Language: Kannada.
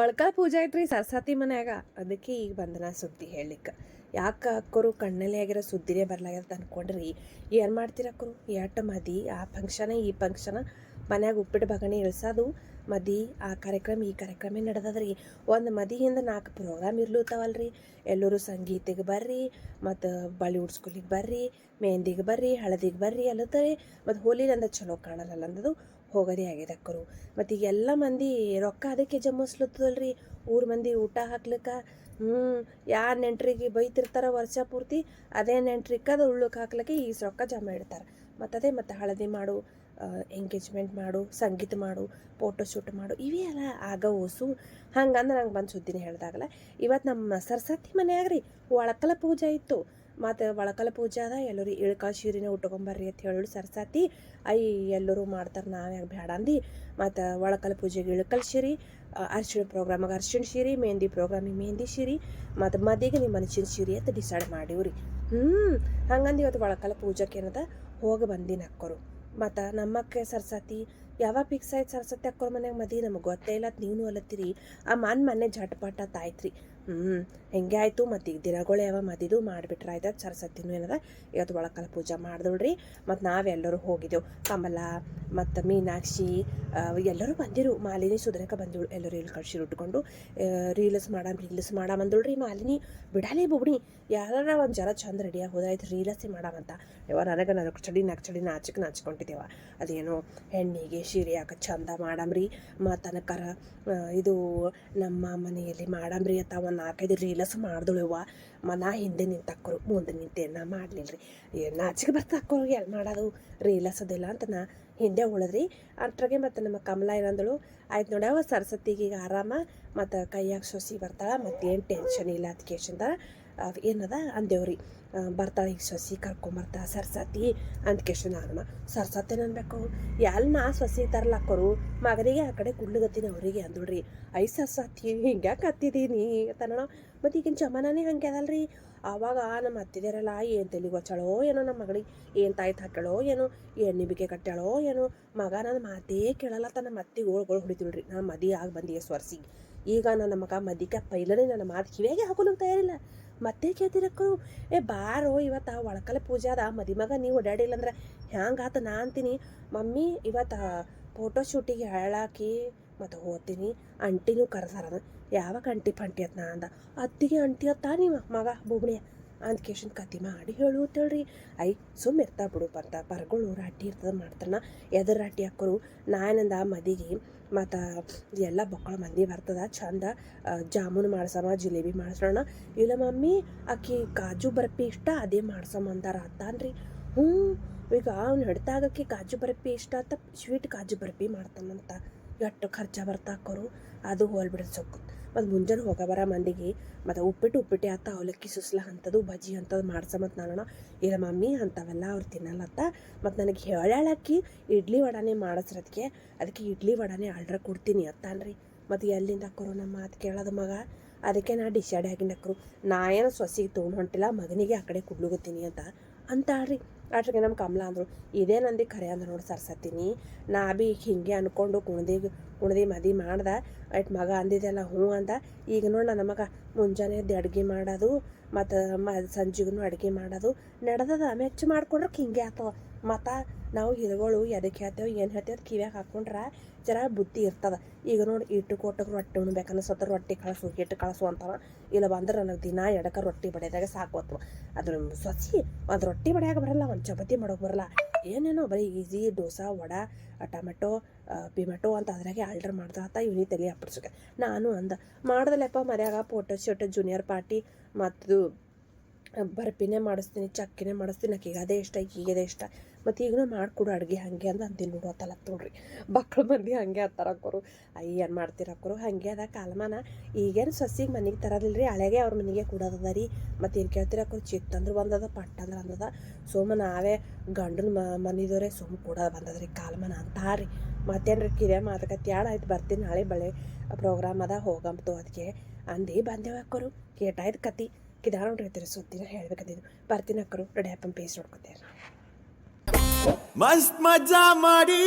ಒಳ್ಕ ಪೂಜೆ ಐತ್ರಿ ಸರಸ್ವತಿ ಮನ್ಯಾಗ ಅದಕ್ಕೆ ಈಗ ಬಂದನ ಸುದ್ದಿ ಹೇಳಿಕ್ಕೆ ಯಾಕೆ ಅಕ್ಕರು ಕಣ್ಣಲ್ಲಿ ಆಗಿರೋ ಸುದ್ದಿನೇ ಬರ್ಲಾಗ್ಯದ ಅನ್ಕೊಂಡ್ರಿ. ಏನು ಮಾಡ್ತೀರ ಅಕ್ಕರು? ಎಟ್ಟು ಮದಿ? ಆ ಫಂಕ್ಷನ ಈ ಫಂಕ್ಷನ ಮನ್ಯಾಗ ಉಪ್ಪಿಟ್ಟು ಬಗಣಿ ಇಳಿಸೋದು. ಮದಿ, ಆ ಕಾರ್ಯಕ್ರಮ, ಈ ಕಾರ್ಯಕ್ರಮ ನಡೆದದ್ರಿ? ಒಂದು ಮದಿಯಿಂದ ನಾಲ್ಕು ಪ್ರೋಗ್ರಾಮ್ ಇರ್ಲತ್ತಾವಲ್ರಿ ಎಲ್ಲರೂ ಸಂಗೀತಿಗೆ ಬರ್ರಿ, ಮತ್ತು ಬಾಲಿವುಡ್ ಸ್ಕೂಲಿಗೆ ಬರ್ರಿ, ಮೆಹಂದಿಗೆ ಬರ್ರಿ, ಹಳದಿಗೆ ಬರ್ರಿ ಅಲ್ಲತ್ತರಿ ಮತ್ತು ಹೋಲಿನಂದ ಚಲೋ ಕಾಣಲ್ಲ ಅಂದದು ಹೋಗೋದೇ ಆಗಿದೆ ಅಕ್ಕರು ಮತ್ತು ಈಗ ಎಲ್ಲ ಮಂದಿ ರೊಕ್ಕ ಅದಕ್ಕೆ ಜಮ್ಮಸ್ಲತ್ತದಲ್ರಿ ಊರ ಮಂದಿ ಊಟ ಹಾಕ್ಲಿಕ್ಕೆ ಹ್ಞೂ ಯಾ ನೆಂಟ್ರಿಗೆ ಬೈತಿರ್ತಾರೆ ವರ್ಷ ಪೂರ್ತಿ, ಅದೇ ನೆಂಟ್ರಿಗೆ ಅದು ಉಳ್ಳಕ್ಕೆ ಹಾಕ್ಲಿಕ್ಕೆ ಈ ರೊಕ್ಕ ಜಮ ಇಡ್ತಾರೆ. ಮತ್ತು ಅದೇ ಮತ್ತು ಹಳದಿ ಮಾಡು ಎಂಗೇಜ್ಮೆಂಟ್ ಮಾಡು, ಸಂಗೀತ ಮಾಡು ಫೋಟೋ ಶೂಟ್ ಮಾಡು, ಇವೇ ಅಲ್ಲ ಆಗ ಓಸು. ಹಂಗಂದ್ರೆ ನಂಗೆ ಬಂದು ಸುದ್ದಿನ ಹೇಳ್ದಾಗಲ್ಲ, ಇವತ್ತು ನಮ್ಮ ಸರಸ್ವತಿ ಮನೆಯಾಗ್ರಿ ಒಳಕಲ ಪೂಜೆ ಇತ್ತು. ಮತ್ತು ಒಳಕಲ ಪೂಜೆ ಅದ, ಎಲ್ಲರೂ ಇಳ್ಕಾಳು ಶೀರಿನ ಉಟ್ಕೊಂಬರ್ರಿ ಅಂತ ಹೇಳಿ ಸರಸ್ವತಿ. ಐ ಎಲ್ಲರೂ ಮಾಡ್ತಾರೆ, ನಾವು ಯಾಕೆ ಬೇಡ ಅಂದು. ಮತ್ತು ಒಳಕಲ ಪೂಜೆಗೆ ಇಳ್ಕಲ್ ಶಿರಿ ಅರ್ಶಿಣ ಪ್ರೋಗ್ರಾಮಿಗೆ ಅರ್ಶಿಣ ಶಿರಿ, ಮೆಹಂದಿ ಪ್ರೋಗ್ರಾಮಿಗೆ ಮೆಹಂದಿ ಶಿರಿ ಮತ್ತು ಮದಿಗೆ ನಿಮ್ಮ ಮನುಷ್ಯನ ಶಿರಿ ಅಂತ ಡಿಸೈಡ್ ಮಾಡೀವ್ರಿ. ಹ್ಞೂ ಹಂಗಂದು ಇವತ್ತು ಒಳಕಲ ಪೂಜಕ್ಕೆ ಏನದ, ಹೋಗಿ ಬಂದಿನ ಅಕ್ಕೋರು. ಮತ್ತು ನಮ್ಮಕ್ಕೆ ಸರಸ್ವತಿ, ಯಾವಾಗ ಫಿಕ್ಸ್ ಆಯ್ತು ಸರಸ್ವತಿ ಅಕ್ಕೋರ ಮನ್ಯಾಗ ಮದಿ ನಮಗೆ ಗೊತ್ತೇ ಇಲ್ಲ ನೀವು ಅಲ್ಲತ್ತೀರಿ ಆ ಮನ್ ಮನೆ ಜಟಪಟ ತಾಯ್ತ್ರಿ ಹ್ಞೂ ಹೆಂಗೆ ಆಯಿತು? ಮತ್ತು ಈಗ ದಿನಗಳು ಯಾವ ಮದಿದು ಮಾಡಿಬಿಟ್ರೆ ಆಯ್ತು. ಸರಸ್ವತಿನೂ ಏನದ? ಇವತ್ತು ಒಳಕಲ್ ಪೂಜೆ ಮಾಡಿದಳ್ರಿ. ಮತ್ತು ನಾವೆಲ್ಲರೂ ಹೋಗಿದ್ದೆವು ಕಮಲ ಮತ್ತು ಮೀನಾಕ್ಷಿ ಎಲ್ಲರೂ ಬಂದಿರು. ಮಾಲಿನಿ, ಸುಧಾರಕ ಬಂದಿಳು ಎಲ್ಲರೂ ಇಲ್ಲಿ ಕಳ್ಸಿ ಉಟ್ಕೊಂಡು ರೀಲ್ಸ್ ಮಾಡಮ್, ರೀಲ್ಸ್ ಅಂದಳ್ರಿ ಮಾಲಿನಿ. ಬಿಡಾಲಿ ಬುಬ್ಣಿ. ಯಾರ ಒಂದು ಜರ ಚಂದ ರೆಡಿಯಾಗಿ ಹೋದಾಯ್ತು ರೀಲಸ್ಸೇ ಮಾಡಾಮಂತ ಯಾವ ನನಗೆ ನನಗೆ ಚಡಿ ನಾಲ್ಕು ಚಡಿ ನಾಚಕ್ಕೆ ನಾಚ್ಕೊಂಡಿದ್ದೇವ ಅದೇನೋ ಹೆಣ್ಣಿಗೆ ಸೀರೆ ಹಾಕ ಚಂದ ಮಾಡಮ್ರಿ. ಮತ್ತು ಅನಕರ ಇದು ನಮ್ಮ ಮನೆಯಲ್ಲಿ ಮಾಡಮ್ರಿ ಅಂತ ಒಂದು ನಾಲ್ಕೈದು ರೀಲಸ್ ಮಾಡ್ದಳು ಮನ ಹಿಂದೆ ನಿಂತಕ್ಕರು ಮುಂದೆ ನಿಂತೆ ನಾ ಮಾಡಲಿಲ್ಲ ರೀ ನಾಚಿಕೆ ಬರ್ತಾ ಅಕ್ಕೋರಿಗೆ ಎಲ್ಲಿ ಮಾಡೋದು? ರೀಲಸ್ ಅದೆಲ್ಲ ಅಂತ ನಾ ಹಿಂದೆ ಉಳಿದ್ರಿ. ಅಷ್ಟ್ರಾಗೆ ಮತ್ತು ನಮ್ಮ ಕಮಲ ಏನಂದಳು, ಆಯ್ತು ನೋಡ್ಯಾವ ಸರಸ್ವತಿಗೆ ಈಗ ಆರಾಮ, ಮತ್ತು ಕೈಯಾಗ ಸೊಸಿ ಬರ್ತಾಳೆ, ಮತ್ತೇನು ಟೆನ್ಷನ್ ಇಲ್ಲ ಅದಕ್ಕೆ ಏನದ? ಅಂದೇವ್ರಿ ಬರ್ತಾಳೆ ಈಗ ಸೊಸಿ ಕರ್ಕೊಂಬರ್ತಾ ಸರಸ್ವತಿ ಕೇಶನ ನಾನು ಸರಸ್ವತಿ ಅನ್ಬೇಕು ಎಲ್ಲಿ ನಾ ಸೊಸಿ ತರ್ಲಾಕೋರು ಮಗನಿಗೆ ಆ ಕಡೆ ಕುಡ್ಲಗತ್ತೀನಿ ಅವರಿಗೆ ಅಂದಳ್ರಿ ಐ ಸರಸ್ವತಿ, ಹಿಂಗ್ಯಾಕೆ ಹತ್ತಿದೀನಿ ತನ್ನಣ ಮತ್ತು ಈಗಿನ ಜಮಾನೇ ಹಂಗೆ ಅದಲ್ರಿ. ಆವಾಗ ನಮ್ಮ ಅತ್ತಿದ್ದೀರಲ್ಲ ಏನು ತಲೆಗೆ ಗೊಚ್ಚಾಳೋ ಏನೋ ನಮ್ಮ ಮಗಳಿಗೆ ಏನು ತಾಯಿ ಹಾಕ್ಯಾಳೋ ಏನೋ, ಏನು ನಿಬಿಕೆ ಕಟ್ಟಾಳೋ ಏನೋ, ಮಗ ನನ್ನ ಮಾತೇ ಕೇಳಲ್ಲ ತನ್ನ ಮತ್ತೆ ಗೋಳ್ಗಳು ಹೊಡಿತಿಳ್ರಿ ನಾನು ಮದಿ ಆಗಿ ಬಂದಿ ಸ್ವರ್ಸಿ ಈಗ ನನ್ನ ಮಗ ಮದಿಕೆ ಪೈಲನೇ ನನ್ನ ಮಾತು ಕಿವಿಯಾಗೆ ಹಾಕೋಲು ತಯಾರಿಲ್ಲ. ಮತ್ತೆ ಕೇಳ್ತಿರಕ್ಕರು, ಏ ಬಾರೋ, ಇವತ್ತು ಒಳಕಲೆ ಪೂಜೆ ಅದ, ಮದಿ ಮಗ ನೀವು ಓಡಾಡಿಲ್ಲ ಅಂದ್ರೆ ಹ್ಯಾಂಗಾತ ನಾ ಅಂತೀನಿ. ಮಮ್ಮಿ ಇವತ್ತು ಫೋಟೋ ಶೂಟಿಗೆ ಹೇಳಾಕಿ ಮತ್ತು ಹೋಗ್ತೀನಿ. ಅಂಟಿನೂ ಕರ್ಸಾರ ಯಾವಾಗ ಅಂಟಿ ಪಂಟಿ ಅತ್ ನಾ ಅಂದ. ಅತ್ತಿಗೆ ಅಂಟಿ ಅತ್ತ ನೀವು ಮಗ ಬುಬ್ಣಿಯ ಅಂದ ಕೇಶನ್ ಕತಿ ಮಾಡಿ ಹೇಳುತ್ತೇಳ್ರಿ ಐ ಸುಮ್ಮ ಇರ್ತಾ ಬಿಡು ಬರ್ತಾ ಪರ್ಗಳು ರಾಟಿ ಇರ್ತದ ಮಾಡ್ತಾನ. ಎದ್ರ ರಾಟಿ ಹಾಕೋರು ನಾನಂದ ಮದಿಗೆ, ಮತ್ತು ಎಲ್ಲ ಬಕ್ಕಳ ಮಂದಿ ಬರ್ತದ. ಚಂದ ಜಾಮೂನು ಜಾಮೂನ್ ಮಾಡ್ಸಮ, ಜಿಲೇಬಿ ಮಾಡ್ಸೋಣ. ಇಲ್ಲ ಮಮ್ಮಿ, ಆಕಿ ಕಾಜು ಬರ್ಫಿ ಇಷ್ಟ, ಅದೇ ಮಾಡ್ಸಮ್ಮ ಅಂತಾರ ಅತ್ತಾನ್ರಿ ಹ್ಞೂ, ಈಗ ಅವ್ನು ಹಿಡ್ತಾಗಕ್ಕೆ ಕಾಜು ಬರ್ಫಿ ಇಷ್ಟ ಅಂತ, ಸ್ವೀಟ್ ಕಾಜು ಬರ್ಫಿ ಮಾಡ್ತಾನಂತ. ಎಷ್ಟು ಖರ್ಚ ಬರ್ತಾ ಅದು ಹೋಲ್ಬಿಡ ಸೊಕ್ಕು ಮತ್ತು ಮುಂಜಾನೆ ಹೋಗ ಬರ ಮಂದಿಗೆ. ಮತ್ತು ಉಪ್ಪಿಟ್ಟು ಉಪ್ಪಿಟ್ಟು ಆತ, ಅವಲಕ್ಕಿ ಸುಸ್ಲ ಅಂಥದ್ದು ಬಜ್ಜಿ ಅಂಥದ್ದು ಮತ್ತು ನಾನು ಇಲ್ಲ ಮಮ್ಮಿ ಅಂಥವೆಲ್ಲ ಅವ್ರು ತಿನ್ನಲ್ಲತ್ತ. ಮತ್ತು ನನಗೆ ಹೇಳಾಳಕ್ಕಿ ಇಡ್ಲಿ ವಡಾನೇ ಮಾಡಿಸ್ರದಕ್ಕೆ ಅದಕ್ಕೆ ಇಡ್ಲಿ ವಡಾನೇ ಆರ್ಡ್ರ್ ಕೊಡ್ತೀನಿ ಅತ್ತಾನ್ರಿ. ಮತ್ತು ಎಲ್ಲಿಂದ ಅಕ್ಕರು ನಮ್ಮ ಮಾತು ಕೇಳೋದು ಮಗ? ಅದಕ್ಕೆ ನಾ ಡಿಸೈಡ್ ಆಗಿನ ಅಕ್ಕರು ನಾ ಏನು ಸೊಸಿಗೆ ತೊಗೊಂಡು ಹೊಂಟಿಲ್ಲ, ಮಗನಿಗೆ ಆ ಕಡೆ ಕುಡ್ಲುಗತ್ತೀನಿ ಅಂತ. ಅಂತಾಳ್ರಿ. ಅಷ್ಟಿಗೆ ನಮ್ಮ ಕಮಲ ಅಂದರು, ಇದೇ ನಂದಿ ಖರೆ ಅಂದ್ರೆ ನೋಡಿ ಸರ್ಸತ್ತೀನಿ ನಾ ಬಿ ಹಿಂಗೆ ಅಂದ್ಕೊಂಡು ಕುಣ್ದಿ ಕುಣ್ದಿ ಮದಿ ಮಾಡ್ದೆ. ಅಟ್ ಮಗ ಅಂದಿದ್ದೆಲ್ಲ ಹ್ಞೂ ಅಂದ. ಈಗ ನೋಡಿ ನನ್ನ ಮಗ ಮುಂಜಾನೆ ಎದ್ದು ಅಡುಗೆ ಮಾಡೋದು, ಮತ್ತು ಮ ಸಂಜೆಗೂ ಅಡುಗೆ ಮಾಡೋದು. ನಡೆದದ ಮೆಚ್ಚು ಮಾಡ್ಕೊಂಡ್ರೆ ಹಿಂಗೆ ಆಗ್ತವ ಮತ್ತು ನಾವು ಹಿರಿಗಳು ಎದಕ್ಕೆ ಹೇಳ್ತೇವೆ, ಏನು ಹೇಳ್ತೇವೆ ಅದು ಕಿವ್ಯಾಗ ಹಾಕೊಂಡ್ರೆ ಜರ ಬುದ್ಧಿ ಇರ್ತದೆ. ಈಗ ನೋಡಿ ಇಟ್ಟು ಕೊಟ್ಟಕ್ಕೆ ರೊಟ್ಟಿ ಉಣ್ಬೇಕು ಅನ್ನಿಸ್ತದ ರೊಟ್ಟಿ ಕಳಿಸು, ಹಿಟ್ಟು ಕಳಿಸು ಅಂತಾವ ಇಲ್ಲ ಬಂದ್ರೆ ನನಗೆ ದಿನ ಎಡಕ ರೊಟ್ಟಿ ಬಡಿಯೋದಾಗ ಸಾಕು ಅಥವಾ ಅದ್ರ ಸೊಸಿ, ಒಂದು ರೊಟ್ಟಿ ಬಡಿಯಾಗ ಬರಲ್ಲ, ಒಂದು ಚಪಾತಿ ಮಾಡೋಕೆ ಬರಲ್ಲ. ಏನೇನೋ ಬರೀ ಈಸಿ ದೋಸೆ, ವಡ ಟೊಮೆಟೊ ಪಿಮೆಟೊ ಅಂತ ಅದ್ರಾಗೆ ಆಲ್ಡ್ರ್ ಮಾಡ್ದಾತ ಇವನಿ ತಲೆ ಅಪ್ಪಡ್ಸಕ್ಕೆ ನಾನು ಅಂದ ಮಾಡ್ದಲ್ಲಪ್ಪ ಮರ್ಯಾಗ ಫೋಟೋ ಶೋಟೋ ಜೂನಿಯರ್ ಪಾರ್ಟಿ ಮತ್ತು ಬರ್ಪಿನೇ ಮಾಡಿಸ್ತೀನಿ, ಚಕ್ಕಿನೇ ಮಾಡಿಸ್ತೀನಿ ಆಕೆಗೆ ಅದೇ ಇಷ್ಟ ಈಗದೇ ಇಷ್ಟ. ಮತ್ತು ಈಗಲೂ ಮಾಡಿಕೊಡು ಅಡುಗೆ ಹಾಗೆ ಅಂತ ಅಂತೀನಿ ನೋಡು ಅತ್ತಲ್ಲ ನೋಡ್ರಿ. ಮಕ್ಳು ಮಂದಿ ಹಾಗೆ ಹತ್ತಾರ ಅಕ್ಕೋರು. ಅಯ್ಯ ಏನು ಮಾಡ್ತೀರ ಹಾಕೋರು ಹಾಗೆ ಅದ ಕಾಲಮಾನ. ಈಗೇನು ಸಸಿಗೆ ಮನೆಗೆ ತರೋದಿಲ್ಲ ರೀ ಹಳೆಗೆ ಅವ್ರ ಮನೆಗೆ ಕೊಡೋದದ ರೀ. ಮತ್ತು ಏನು ಕೇಳ್ತೀರ ಹಾಕೋರು ಚಿತ್ತ ಅಂದ್ರೆ ಬಂದದ, ಪಟ್ಟ ಅಂದ್ರೆ ಅಂದದ ಸೋಮ ನಾವೇ ಗಂಡನ ಮ, ಮನಿದವ್ರೆ ಸುಮ್ಮ ಕೊಡೋದು ಬಂದದ್ರಿ ಕಾಲಮಾನ ಅಂತ ರೀ ಮತ್ತೇನು ರೀ ಕಿರಿಯ ಮಾತುಕತೆ? ಆಯ್ತು ಬರ್ತೀನಿ ನಾಳೆ ಬಳೆ ಪ್ರೋಗ್ರಾಮ್ ಅದ ಹೋಗಂಬ್ತು ಅದಕ್ಕೆ ಅಂದು ಬಂದೇವೆ ಅಕ್ಕೋರು ಕೇಟಾಯ್ತು ಕತಿ. ಕಿದಾರ ನೋಡ್ರಿ ಸುದ್ದಿನ ಹೇಳ್ಬೇಕಂದಿದ್ದು ಬರ್ತೀನಿ ಅಕ್ಕರು ರೆಡಿ ಹ್ಯಾಪನ್ ಪೇಸ್ ನೋಡ್ಕೊತೇರಿ. ಮಸ್ತ್ ಮಜಾ ಮಾಡಿ.